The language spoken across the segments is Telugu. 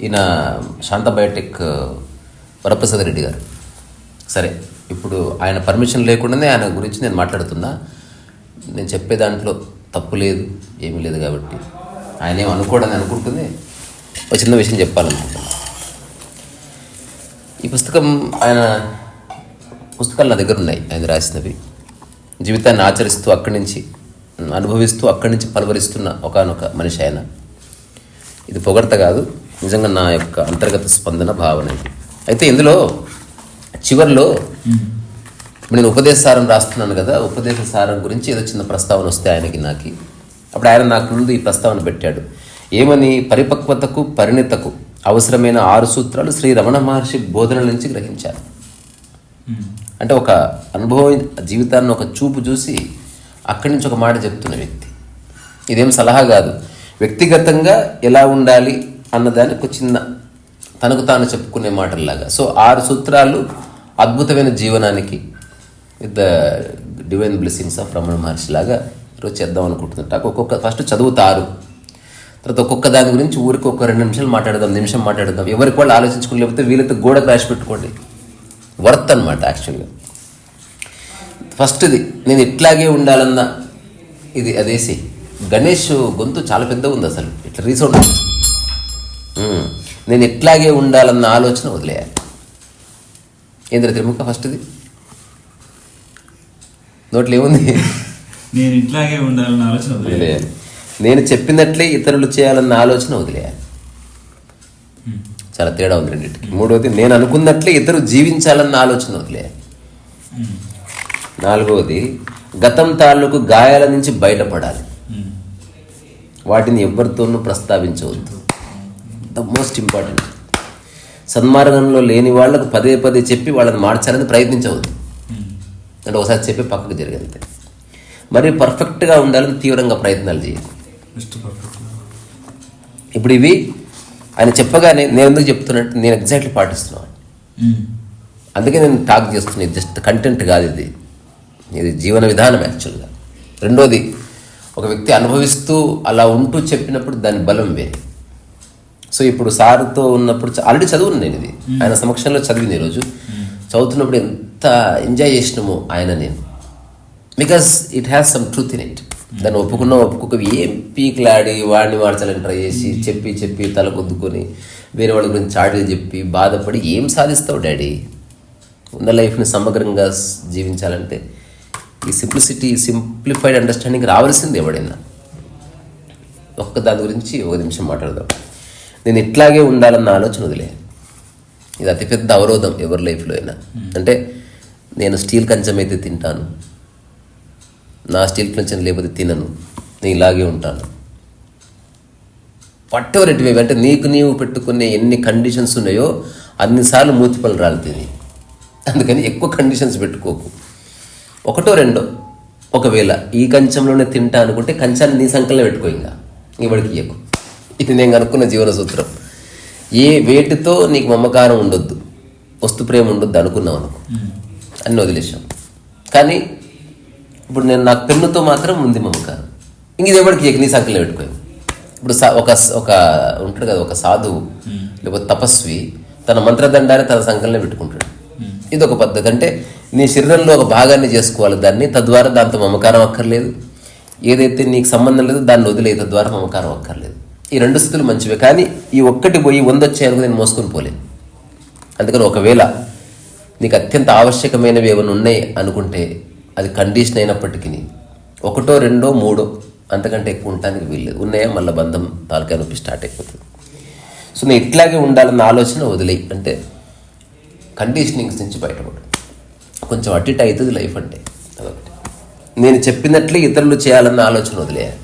ఈయన శాంత బయోటెక్ వరప్రసాద్ రెడ్డి గారు. సరే ఇప్పుడు ఆయన పర్మిషన్ లేకుండానే ఆయన గురించి నేను మాట్లాడుతున్నా. నేను చెప్పే దాంట్లో తప్పు లేదు ఏమీ లేదు కాబట్టి. ఆయన ఏం అనుకోడని అనుకుంటుంది. ఒక చిన్న విషయం చెప్పాలనుకుంటున్నా. ఈ పుస్తకం ఆయన పుస్తకాలు నా దగ్గర ఉన్నాయి ఆయన రాసినవి. జీవితాన్ని ఆచరిస్తూ అక్కడి నుంచి అనుభవిస్తూ అక్కడి నుంచి పలువరిస్తున్న ఒకనొక మనిషి ఆయన. ఇది పొగడత కాదు. నిజంగా నా యొక్క అంతర్గత స్పందన భావన ఇది. అయితే ఇందులో చివరిలో నేను ఉపదేశ సారం రాస్తున్నాను కదా ఉపదేశ సారం గురించి ఏదో చిన్న ప్రస్తావన వస్తే ఆయనకి నాకు. అప్పుడు ఆయన నాకు ముందు ఈ ప్రస్తావన పెట్టాడు. ఏమని? పరిపక్వతకు పరిణితకు అవసరమైన ఆరు సూత్రాలు శ్రీ రమణ మహర్షి బోధనల నుంచి గ్రహించారు. అంటే ఒక అనుభవం జీవితాన్ని ఒక చూపు చూసి అక్కడి నుంచి ఒక మాట చెప్తున్న వ్యక్తి. ఇదేం సలహా కాదు. వ్యక్తిగతంగా ఎలా ఉండాలి? అన్నదానికి ఒక చిన్న తనకు తాను చెప్పుకునే మాటల్లాగా. సో ఆరు సూత్రాలు అద్భుతమైన జీవనానికి with the divine blessings of Ramana Maharshi లాగా ఈరోజు చేద్దాం అనుకుంటున్నట్టు ఒక్కొక్క ఫస్ట్ చదువుతారు. తర్వాత ఒక్కొక్క దాని గురించి ఊరికి ఒక రెండు నిమిషాలు మాట్లాడదాం నిమిషం మాట్లాడదాం. ఎవరికి వాళ్ళు ఆలోచించుకుని లేకపోతే వీళ్ళతో గోడ క్రాష్ పెట్టుకోండి. వర్త్ అనమాట యాక్చువల్గా. ఫస్ట్ది నేను ఇట్లాగే ఉండాలన్న ఇది అదేసి. గణేష్ గొంతు చాలా పెద్దగా ఉంది అసలు. ఇట్లా రీసౌండ్ నేను ఇట్లాగే ఉండాలన్న ఆలోచన వదిలేయాలి. ఏంద్ర తిరుముఖ ఫస్ట్ది? నోట్లో ఏముంది నేను ఇట్లాగే ఉండాలన్న ఆలోచన. వదిలేయాలి. నేను చెప్పినట్లే ఇతరులు చేయాలన్న ఆలోచన వదిలేయాలి. చాలా తేడా ఉంది రెండింటికి. మూడవది నేను అనుకున్నట్లే ఇతరు జీవించాలన్న ఆలోచన వదిలేయాలి. నాలుగవది గతం తాలూకు గాయాల నుంచి బయటపడాలి. వాటిని ఎవరితోనూ ప్రస్తావించవద్దు. The most important. సన్మార్గంలో లేని వాళ్ళకు పదే పదే చెప్పి వాళ్ళని మార్చాలని ప్రయత్నించవద్దు. ఉమ్. అంటే ఒకసారి చెప్పి పక్కకు జరిగంతే మరి పర్ఫెక్ట్గా ఉండాలని తీవ్రంగా ప్రయత్నాలు చేయాలి ఇప్పుడు ఇవి ఆయన చెప్పగానే నేను ఎందుకు చెప్తున్నట్టు నేను ఎగ్జాక్ట్లీ పాటిస్తున్నాను. ఉమ్. అందుకే నేను టాక్ చేస్తున్నాను జస్ట్ కంటెంట్ కాదు ఇది. ఇది జీవన విధానం యాక్చువల్గా. రెండోది ఒక వ్యక్తి అనుభవిస్తూ అలా ఉంటూ చెప్పినప్పుడు దాని బలం వేరే. సో ఇప్పుడు సార్తో ఉన్నప్పుడు ఆల్రెడీ చదువును నేను ఇది. ఆయన సమక్షంలో చదివింది ఈరోజు చదువుతున్నప్పుడు ఎంత ఎంజాయ్ చేసినామో ఆయన నేను. Because it has some truth in it దాన్ని ఒప్పుకున్న ఒప్పుకోక ఏం పీక్లాడి వాడిని మార్చాలని ట్రై చేసి చెప్పి చెప్పి తల కొద్దుకొని వేరే వాళ్ళ గురించి చాడీలు చెప్పి బాధపడి ఏం సాధిస్తావు డాడీ? ఉన్న లైఫ్ని సమగ్రంగా జీవించాలంటే ఈ సింప్లిసిటీ సింప్లిఫైడ్ అండర్స్టాండింగ్ రావాల్సింది ఎవడైనా. ఒక్క దాని గురించి ఒక నిమిషం మాట్లాడదాం. నేను ఇట్లాగే ఉండాలన్న ఆలోచన వదిలే ఇది అతిపెద్ద అవరోధం ఎవరి లైఫ్లో అయినా. అంటే నేను స్టీల్ కంచం అయితే తింటాను. నా స్టీల్ కంచం లేకపోతే తినను. నేను ఇలాగే ఉంటాను. పట్టెవర్ ఇట్ అంటే నీకు నీవు పెట్టుకునే ఎన్ని కండిషన్స్ ఉన్నాయో అన్నిసార్లు మూతిపళ్ళు రాలుతుంది అందుకని ఎక్కువ కండిషన్స్ పెట్టుకోకు. ఒకటో రెండో. ఒకవేళ ఈ కంచంలోనే తింటా అనుకుంటే కంచాన్ని నీ సంకలనే పెట్టుకో ఇంకా. ఇవాడికి ఇయ్యకు. ఇది నేను కనుక్కున్న జీవన సూత్రం ఏ వేటితో నీకు మమకారం ఉండొద్దు వస్తు ప్రేమ ఉండొద్దు అనుకున్నావు అనుకో. అన్ని వదిలేసాం కానీ ఇప్పుడు నేను నాకు పెన్నుతో మాత్రం ఉంది మమకారం. ఇంక ఇది ఎవరికి నీ సంకలనే పెట్టుకో ఇప్పుడు ఒక ఒక ఉంటాడు కదా ఒక సాధువు లేకపోతే తపస్వి తన మంత్రదండాన్ని తన సంకలనే పెట్టుకుంటాడు. ఇది ఒక పద్ధతి. అంటే నీ శరీరంలో ఒక భాగాన్ని చేసుకోవాలి దాన్ని తద్వారా దాంతో మమకారం అక్కర్లేదు. ఏదైతే నీకు సంబంధం లేదో దాన్ని వదిలే తద్వారా మమకారం అక్కర్లేదు. ఈ రెండు స్థితులు మంచివే కానీ ఈ ఒక్కటి పోయి వందొచ్చాయనుకో నేను మోసుకొని పోలేను. అందుకని ఒకవేళ నీకు అత్యంత ఆవశ్యకమైనవి ఏమైనా ఉన్నాయి అనుకుంటే అది కండిషన్ అయినప్పటికీ ఒకటో రెండో మూడో అంతకంటే ఎక్కువ ఉండటానికి వీల్లేదు. ఉన్నాయా? మళ్ళీ బంధం తాలకాయ నొప్పి స్టార్ట్ అయిపోతుంది. సో నేను ఇట్లాగే ఉండాలన్న ఆలోచన వదిలేయి. అంటే కండిషనింగ్స్ నుంచి బయటపడు. కొంచెం అటు ఇటు అవుతుంది లైఫ్ అంటే. అదొకటి. నేను చెప్పినట్లే ఇతరులు చేయాలన్న ఆలోచన వదిలేయాలి.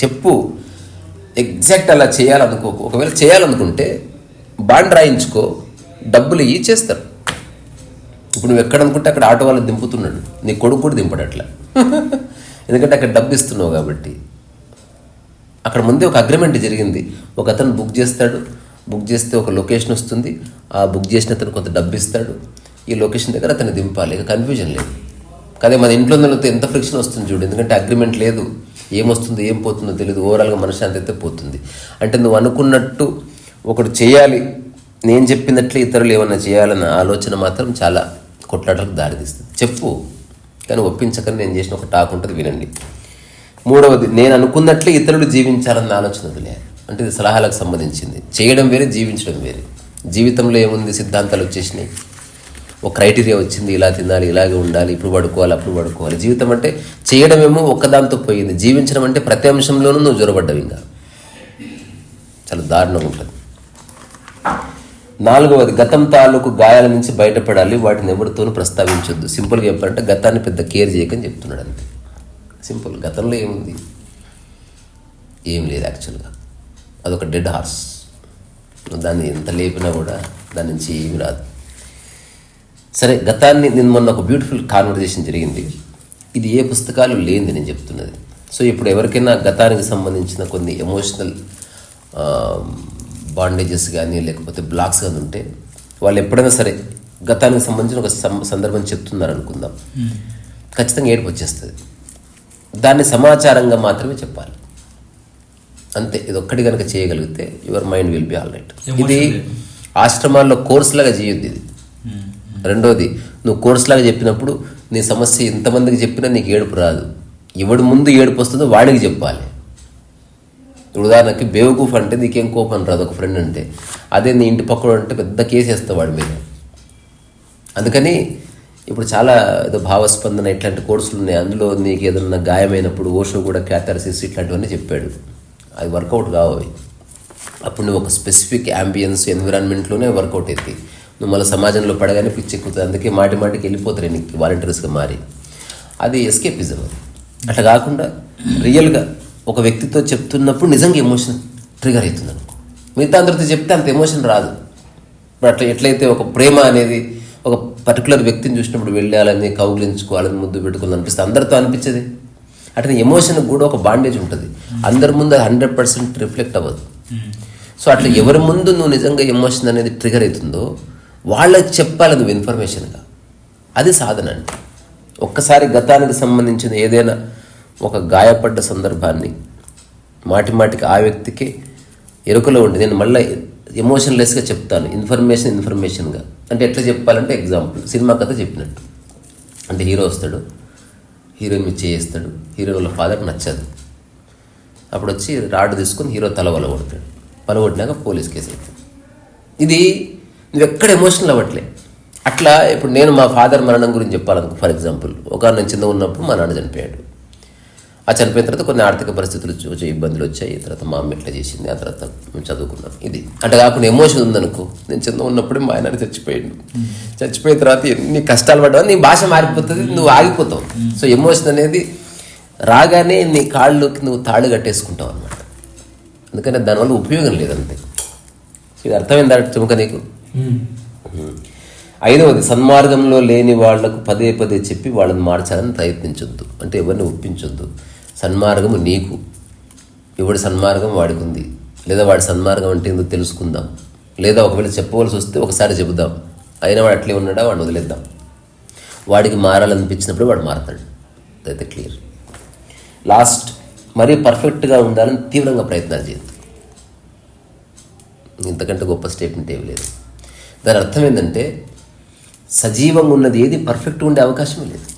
చెప్పు. ఎగ్జాక్ట్ అలా చేయాలనుకోకు. ఒకవేళ చేయాలనుకుంటే బాండ్ రాయించుకో డబ్బులు ఇవి చేస్తారు. ఇప్పుడు నువ్వు ఎక్కడ అనుకుంటే అక్కడ ఆటో వాళ్ళు దింపుతున్నాడు. నీ కొడుకు కూడా దింపడు అట్లా ఎందుకంటే అక్కడ డబ్బు ఇస్తున్నావు కాబట్టి. అక్కడ ముందే ఒక అగ్రిమెంట్ జరిగింది. ఒక అతను బుక్ చేస్తాడు. బుక్ చేస్తే ఒక లొకేషన్ వస్తుంది. ఆ బుక్ చేసిన అతను కొంత డబ్బు ఇస్తాడు. ఈ లొకేషన్ దగ్గర అతను దింపాలి. ఇక కన్ఫ్యూజన్ లేదు. కదే మన ఇంట్లో ఎంత ఫ్రిక్షన్ వస్తుంది చూడు. ఎందుకంటే అగ్రిమెంట్ లేదు. ఏమొస్తుందో ఏం పోతుందో తెలియదు ఓవరాల్గా మనశ్శాంతి అయితే పోతుంది. అంటే నువ్వు అనుకున్నట్టు ఒకడు చేయాలి. నేను చెప్పినట్లు ఇతరులు ఏమన్నా చేయాలన్న ఆలోచన మాత్రం చాలా కొట్లాటలకు దారితీస్తుంది. చెప్పు. కానీ ఒప్పించకని నేను చేసిన ఒక టాక్ ఉంటుంది వినండి. మూడవది నేను అనుకున్నట్లే ఇతరులు జీవించాలన్న ఆలోచన వదిలేయాలి. అంటే ఇది సలహాలకు సంబంధించింది. చేయడం వేరే జీవించడం వేరే. జీవితంలో ఏముంది? సిద్ధాంతాలు వచ్చేసినాయి. ఒక క్రైటీరియా వచ్చింది ఇలా తినాలి ఇలాగే ఉండాలి ఇప్పుడు పడుకోవాలి అప్పుడు పడుకోవాలి. జీవితం అంటే చేయడమేమో ఒక్కదాంతో పోయింది. జీవించడం అంటే ప్రతి అంశంలోనూ నువ్వు జ్వరపడ్డావు ఇంకా. చాలా దారుణంగా ఉంటుంది. నాలుగవది గతం తాలూకు గాయాల నుంచి బయటపడాలి వాటిని ఎవరితోనూ ప్రస్తావించొద్దు. సింపుల్గా చెప్పాలంటే గతాన్ని పెద్ద కేర్ చేయకని చెప్తున్నాడు అంతే. సింపుల్ గతంలో ఏముంది? ఏం లేదు యాక్చువల్గా. అదొక డెడ్ హార్స్. దాన్ని ఎంత లేపినా కూడా దాని నుంచి ఏమి రాదు. సరే గతాన్ని నేను మొన్న ఒక బ్యూటిఫుల్ కాన్వర్జేషన్ జరిగింది. ఇది ఏ పుస్తకాలు లేనిది నేను చెప్తున్నది. సో ఇప్పుడు ఎవరికైనా గతానికి సంబంధించిన కొన్ని ఎమోషనల్ బాండేజెస్ కానీ లేకపోతే బ్లాక్స్ కానీ ఉంటే వాళ్ళు ఎప్పుడైనా సరే గతానికి సంబంధించిన ఒక సం- సందర్భం చెప్తున్నారు అనుకుందాం ఖచ్చితంగా ఏడుపు వచ్చేస్తుంది. దాన్ని సమాచారంగా మాత్రమే చెప్పాలి. అంతే ఇది ఒక్కటి కనుక చేయగలిగితే your mind will be all right. ఇది ఆశ్రమాల్లో కోర్స్ లాగా చేయొద్దు ఇది. రెండోది నువ్వు కోర్స్ లాగా చెప్పినప్పుడు నీ సమస్య ఎంతమందికి చెప్పినా నీకు ఏడుపు రాదు. ఎవడు ముందు ఏడుపు వస్తుందో వాడికి చెప్పాలి. ఉదాహరణకి బేవకూఫ్ అంటే నీకేం కోపం రాదు ఒక ఫ్రెండ్ అంటే. అదే నీ ఇంటి పక్కన అంటే పెద్ద కేసు వేస్తావు వాడి మీద. అందుకని ఇప్పుడు చాలా ఏదో భావస్పందన ఇట్లాంటి కోర్సులు ఉన్నాయి. అందులో నీకు ఏదన్నా గాయమైనప్పుడు ఓషో కూడా క్యాథారసిస్ ఇట్లాంటివన్నీ చెప్పాడు. అది వర్కౌట్ కావాలి అప్పుడు నువ్వు ఒక స్పెసిఫిక్ అంబియన్స్ ఎన్విరాన్మెంట్లోనే వర్కౌట్ అవుతాయి నువ్వు మళ్ళీ సమాజంలో పడగానే పిచ్చి ఎక్కుతుంది. అందుకే మాటి మాటికి వెళ్ళిపోతారు నీకు వాలంటీర్స్గా మారి. అది ఎస్కేపిజం అది. అట్లా కాకుండా రియల్గా ఒక వ్యక్తితో చెప్తున్నప్పుడు నిజంగా ఎమోషన్ ట్రిగర్ అవుతుంది అనుకో. మిగతా అందరితో చెప్తే అంత ఎమోషన్ రాదు. ఇప్పుడు అట్లా ఎట్లయితే ఒక ప్రేమ అనేది ఒక పర్టికులర్ వ్యక్తిని చూసినప్పుడు వెళ్ళాలని కౌగిలించుకోవాలని ముద్దు పెట్టుకోవాలని అనిపిస్తుంది. అందరితో అనిపించదు? అట్లా ఎమోషన్కి కూడా ఒక బాండేజ్ ఉంటుంది. అందరి ముందు హండ్రెడ్ పర్సెంట్ రిఫ్లెక్ట్ అవ్వదు. సో అట్లా ఎవరి ముందు నువ్వు నిజంగా ఎమోషన్ అనేది ట్రిగర్ అవుతుందో వాళ్ళకి చెప్పాలి నువ్వు ఇన్ఫర్మేషన్గా అది సాధన అంటే ఒక్కసారి గతానికి సంబంధించిన ఏదైనా ఒక గాయపడ్డ సందర్భాన్ని మాటి మాటికి ఆ వ్యక్తికి ఎరుకలో ఉండి నేను మళ్ళీ ఎమోషన్లెస్గా చెప్తాను. ఇన్ఫర్మేషన్ ఇన్ఫర్మేషన్గా అంటే ఎట్లా చెప్పాలంటే ఎగ్జాంపుల్ సినిమా కథ చెప్పినట్టు. అంటే హీరో వస్తాడు హీరోయిన్ మీద చేయిస్తాడు హీరో వాళ్ళ ఫాదర్ నచ్చదు. అప్పుడు వచ్చి రాడ్ తీసుకొని హీరో తల వల కొడతాడు. పలగొట్టినాక పోలీస్ కేసు అవుతుంది ఇది నువ్వు ఎక్కడ ఎమోషనల్ అవ్వట్లే. అట్లా ఇప్పుడు నేను మా ఫాదర్ మరణం గురించి చెప్పాలనుకో ఫర్ ఎగ్జాంపుల్ ఒక నేను చిన్న ఉన్నప్పుడు మా నాన్న చనిపోయాడు. ఆ చనిపోయిన తర్వాత కొన్ని ఆర్థిక పరిస్థితులు వచ్చే ఇబ్బందులు వచ్చాయి. తర్వాత మా అమ్మ ఇట్లా చేసింది? ఆ తర్వాత మేము చదువుకున్నాం. ఇది అంటే కాకుండా ఎమోషన్ ఉందనుకో నేను చిన్న ఉన్నప్పుడే మా ఆయన చచ్చిపోయాడు. చచ్చిపోయిన తర్వాత ఎన్ని కష్టాలు పడ్డావు నీ భాష మారిపోతుంది నువ్వు ఆగిపోతావు. సో ఎమోషన్ అనేది రాగానే నీ కాళ్ళలోకి నువ్వు తాళ్ళు కట్టేసుకుంటావు అనమాట అందుకని దానివల్ల ఉపయోగం లేదంతే. ఇది అర్థమైందా? చుమక నీకు? ఐదవది సన్మార్గంలో లేని వాళ్ళకు పదే పదే చెప్పి వాళ్ళని మార్చాలని ప్రయత్నించొద్దు. అంటే ఎవరిని ఒప్పించొద్దు. సన్మార్గము నీకు. ఎవడి సన్మార్గం వాడికి ఉంది. లేదా వాడి సన్మార్గం అంటే ఏందో తెలుసుకుందాం. లేదా ఒకవేళ చెప్పవలసి వస్తే ఒకసారి చెబుదాం. అయినా వాడు అట్లే ఉన్నాడా? వాడిని వదిలేద్దాం. వాడికి మారాలనిపించినప్పుడు వాడు మారతాడు. అదైతే క్లియర్. లాస్ట్ మరీ పర్ఫెక్ట్గా ఉండాలని తీవ్రంగా ప్రయత్నాలు చేయొద్దు. ఇంతకంటే గొప్ప స్టేట్మెంట్ ఏమి లేదు. దాని అర్థం ఏంటంటే సజీవంగా ఉన్నది ఏది పర్ఫెక్ట్గా ఉండే అవకాశం లేదు.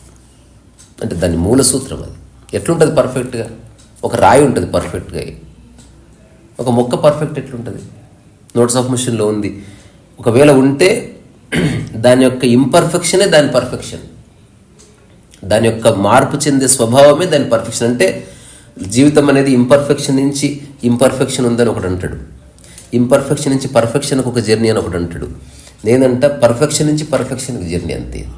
అంటే దాని మూల సూత్రం అది. ఎట్లుంటుంది పర్ఫెక్ట్గా ఒక రాయి ఉంటుంది పర్ఫెక్ట్గా ఒక మొక్క పర్ఫెక్ట్ ఎట్లుంటుంది? నోట్స్ ఆఫ్ మిషన్లో ఉంది. ఒకవేళ ఉంటే దాని యొక్క ఇంపర్ఫెక్షనే దాని పర్ఫెక్షన్ దాని యొక్క మార్పు చెందే స్వభావమే దాని పర్ఫెక్షన్ అంటే జీవితం అనేది ఇంపర్ఫెక్షన్ నుంచి ఇంపర్ఫెక్షన్ ఉందని ఒకటి అంటాడు. ఇంపర్ఫెక్షన్ నుంచి పర్ఫెక్షన్కి ఒక జర్నీ అని ఒకటి అంటాడు. నేనంట పర్ఫెక్షన్ నుంచి పర్ఫెక్షన్కి జర్నీ అంతే.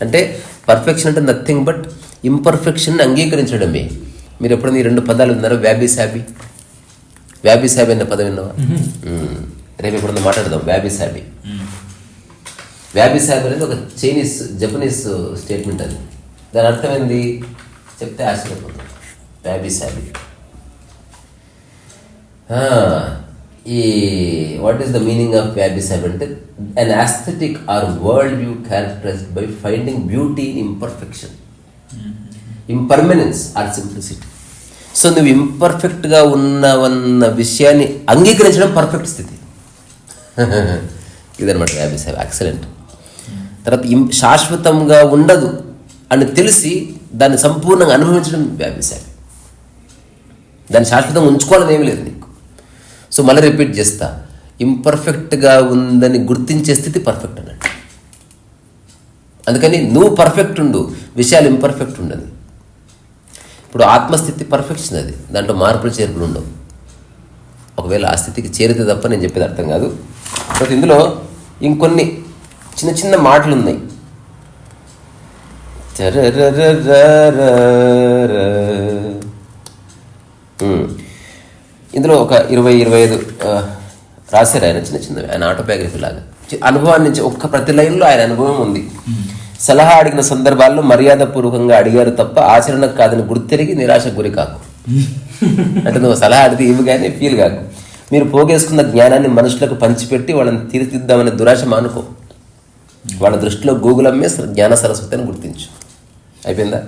అంటే పర్ఫెక్షన్ అంటే నథింగ్ బట్ ఇంపర్ఫెక్షన్ అంగీకరించడమే. మీరు ఎప్పుడైనా ఈ రెండు పదాలు విన్నారో? వ్యాబీ శాబీ వ్యాబీ శాబీ అనే పదం విన్నావా. రేపు ఎప్పుడన్నా మాట్లాడదాం. వ్యాబీ శాబీ వ్యాబీ సాహెబ్ అనేది ఒక చైనీస్ జపనీస్ స్టేట్మెంట్ అది. దాని అర్థం ఏంది? చెప్తే ఆశ్చర్యపోతాం. వ్యాబీ సాహెబ్ ఈ what is the meaning of wabi sabi అంటే an aesthetic or world view characterised by finding beauty in imperfection impermanence or simplicity so నువ్వు ఇంపర్ఫెక్ట్గా ఉన్నావన్న విషయాన్ని అంగీకరించడం పర్ఫెక్ట్ స్థితి. ఇదనమాట సేవ ఎక్సలెంట్ తర్వాత శాశ్వతంగా ఉండదు అని తెలిసి దాన్ని సంపూర్ణంగా అనుభవించడం సేవ దాన్ని శాశ్వతంగా ఉంచుకోవాలని ఏమీ లేదు. సో మళ్ళీ రిపీట్ చేస్తా. ఇంపర్ఫెక్ట్గా ఉందని గుర్తించే స్థితి పర్ఫెక్ట్ అన్నట్టు. అందుకని నువ్వు పర్ఫెక్ట్ ఉండు విషయాలు ఇంపర్ఫెక్ట్ ఉండదు. ఇప్పుడు ఆత్మస్థితి పర్ఫెక్షన్ అది దాంట్లో మార్పులు చేర్పులు ఉండవు. ఒకవేళ ఆ స్థితికి చేరితే తప్ప నేను చెప్పేది అర్థం కాదు. బట్ ఇందులో ఇంకొన్ని చిన్న చిన్న మాటలు ఉన్నాయి చరరరరరర. ఇందులో ఒక ఇరవై ఇరవై ఐదు రాశారు ఆయన చిన్న చిన్నవి. ఆయన ఆటోబయోగ్రఫీ లాగా. అనుభవాన్ని నుంచి ఒక్క ప్రతి లైన్లో ఆయన అనుభవం ఉంది. సలహా అడిగిన సందర్భాల్లో మర్యాదపూర్వకంగా అడిగారు తప్ప ఆచరణకు కాదని గుర్తెరిగి నిరాశకు గురి కాకు. అంటే నువ్వు సలహా అడిగితే ఇవి కానీ ఫీల్ కాకు. మీరు పోగేసుకున్న జ్ఞానాన్ని మనుషులకు పంచిపెట్టి వాళ్ళని తీర్చిద్దామనే దురాశ మానుకో. వాళ్ళ దృష్టిలో గూగుల్ అమ్మే జ్ఞాన సరస్వతి అని గుర్తించు. అయిపోయిందా?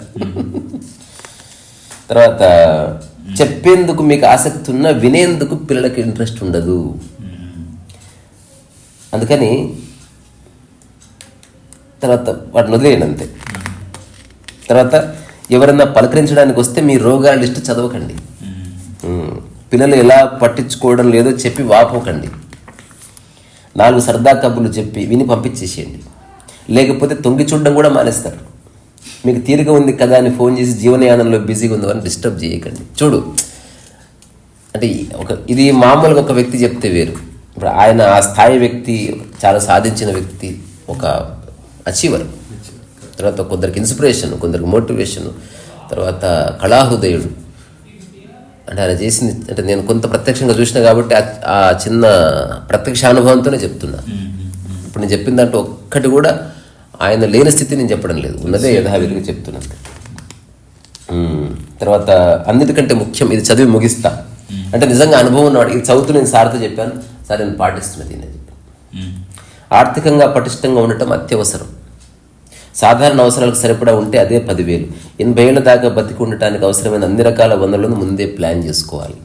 తర్వాత చెప్పేందుకు మీకు ఆసక్తి ఉన్నా వినేందుకు పిల్లలకి ఇంట్రెస్ట్ ఉండదు. అందుకని తర్వాత వాటిని వదిలేయండి అంతే. తర్వాత ఎవరన్నా పలకరించడానికి వస్తే మీ రోగాల లిస్ట్ చదవకండి. పిల్లలు ఎలా పట్టించుకోవడం లేదో చెప్పి వాపోకండి. నాలుగు సరదా కబుర్లు చెప్పి విని పంపించేసేయండి. లేకపోతే తొంగి చూడడం కూడా మానేస్తారు. మీకు తీరిక ఉంది కదా అని ఫోన్ చేసి జీవనయానంలో బిజీగా ఉందో అని డిస్టర్బ్ చేయకండి. చూడు అంటే ఒక ఇది మామూలుగా ఒక వ్యక్తి చెప్తే వేరు. ఇప్పుడు ఆయన ఆ స్థాయి వ్యక్తి చాలా సాధించిన వ్యక్తి ఒక అచీవర్ తర్వాత కొందరికి ఇన్స్పిరేషన్ కొందరికి మోటివేషన్ తర్వాత కళాహృదయుడు. అంటే ఆయన చేసింది అంటే నేను కొంత ప్రత్యక్షంగా చూసిన కాబట్టి ఆ- ఆ చిన్న ప్రత్యక్ష అనుభవంతోనే చెప్తున్నా. ఇప్పుడు నేను చెప్పిన దాంట్లో ఒక్కటి కూడా ఆయన లేని స్థితి నేను చెప్పడం లేదు. ఉన్నదే యథావిధిగా చెప్తున్నాను తర్వాత అన్నిటికంటే ముఖ్యం ఇది చదివి ముగిస్తా. అంటే నిజంగా అనుభవం ఉన్నవాడు ఇది చదువుతూ నేను సార్తో చెప్పాను సార్ నేను పాటిస్తున్నది అని చెప్పి. ఆర్థికంగా పటిష్టంగా ఉండటం అత్యవసరం. సాధారణ అవసరాలకు సరిపడా ఉంటే అదే పదివేలు. ఎనభై ఏళ్ళ దాకా బతికి ఉండటానికి అవసరమైన అన్ని రకాల వనరులను ముందే ప్లాన్ చేసుకోవాలి.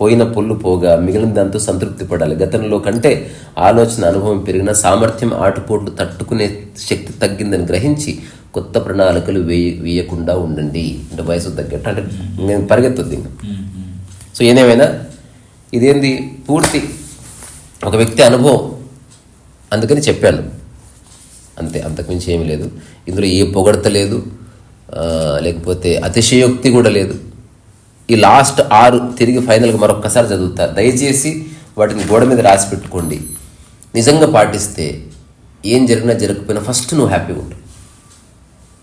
పోయిన పొల్లు పోగా మిగిలిన దాంతో సంతృప్తి పడాలి. గతంలో కంటే ఆలోచన అనుభవం పెరిగిన సామర్థ్యం ఆటుపోట్లు తట్టుకునే శక్తి తగ్గిందని గ్రహించి కొత్త ప్రణాళికలు వేయ వేయకుండా ఉండండి. అంటే వయసు తగ్గట్టు. అంటే నేను పరిగెత్తొద్దు సో ఏదేమైనా ఇదేంది? పూర్తి ఒక వ్యక్తి అనుభవం. అందుకని చెప్పాను. అంతే అంతకుమించి ఏమీ లేదు. ఇందులో ఏ పొగడత లేదు. లేకపోతే అతిశయోక్తి కూడా లేదు. ఈ లాస్ట్ ఆరు తిరిగి ఫైనల్గా మరొక్కసారి చదువుతారు. దయచేసి వాటిని గోడ మీద రాసి పెట్టుకోండి. నిజంగా పాటిస్తే ఏం జరిగినా జరగకపోయినా ఫస్ట్ నువ్వు హ్యాపీగా ఉంటావు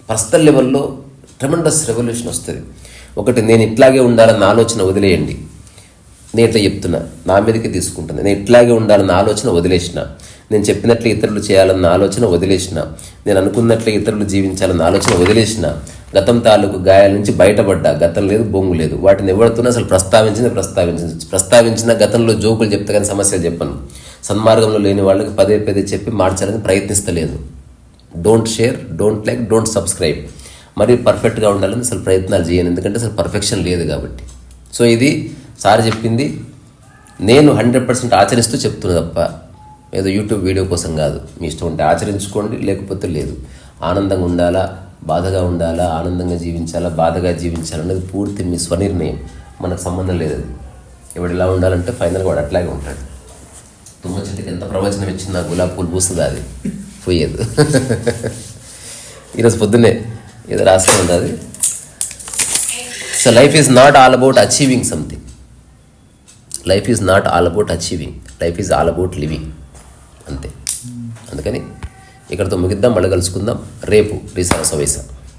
పర్సనల్ లెవెల్లో ట్రెమండస్ రెవల్యూషన్ వస్తుంది. ఒకటి నేను ఇట్లాగే ఉండాలన్న ఆలోచన వదిలేయండి. నేను ఇట్లా చెప్తున్నా నా మీదకి తీసుకుంటుంది. నేను ఇట్లాగే ఉండాలన్న ఆలోచన వదిలేసిన. నేను చెప్పినట్లు ఇతరులు చేయాలన్న ఆలోచన వదిలేసిన. నేను అనుకున్నట్లే ఇతరులు జీవించాలన్న ఆలోచన వదిలేసిన. గతం తాలూకు గాయాల నుంచి బయటపడ్డా గతం లేదు బొంగు లేదు. వాటిని ఎవరితోనూ అసలు ప్రస్తావించింది ప్రస్తావించింది. ప్రస్తావించిన గతంలో జోకులు చెప్తే కానీ సమస్యలు చెప్పను. సన్మార్గంలో లేని వాళ్ళకి పదే పదే చెప్పి మార్చాలని ప్రయత్నిస్తలేదు. Don't share don't like don't subscribe మరి పర్ఫెక్ట్గా ఉండాలని అసలు ప్రయత్నాలు చేయను. ఎందుకంటే అసలు పర్ఫెక్షన్ లేదు కాబట్టి. సో ఇది సార్ చెప్పింది నేను హండ్రెడ్ పర్సెంట్ ఆచరిస్తూ చెప్తున్నా తప్ప ఏదో యూట్యూబ్ వీడియో కోసం కాదు. మీ ఇష్టం ఉంటే ఆచరించుకోండి లేకపోతే లేదు. ఆనందంగా ఉండాలా బాధగా ఉండాలా ఆనందంగా జీవించాలా బాధగా జీవించాలా అనేది పూర్తి మీ స్వనిర్ణయం. మనకు సంబంధం లేదు అది. ఎవడు ఎలా ఉండాలంటే ఫైనల్గా వాడు అట్లాగే ఉంటాడు. తుమ్మ చెట్టుకి ఎంత ప్రవచనం ఇచ్చినా గులాబీ పూలు పూస్తుంది అది? పోయేది. ఈరోజు పొద్దున్నే ఏదో రాస్తూ ఉంది అది? So life is not all about achieving something life is not all about achieving life is all about living అంతే. అందుకని ఇక్కడతో ముగిద్దాం మళ్ళీ కలుసుకుందాం. రేపు రీసా సవైసా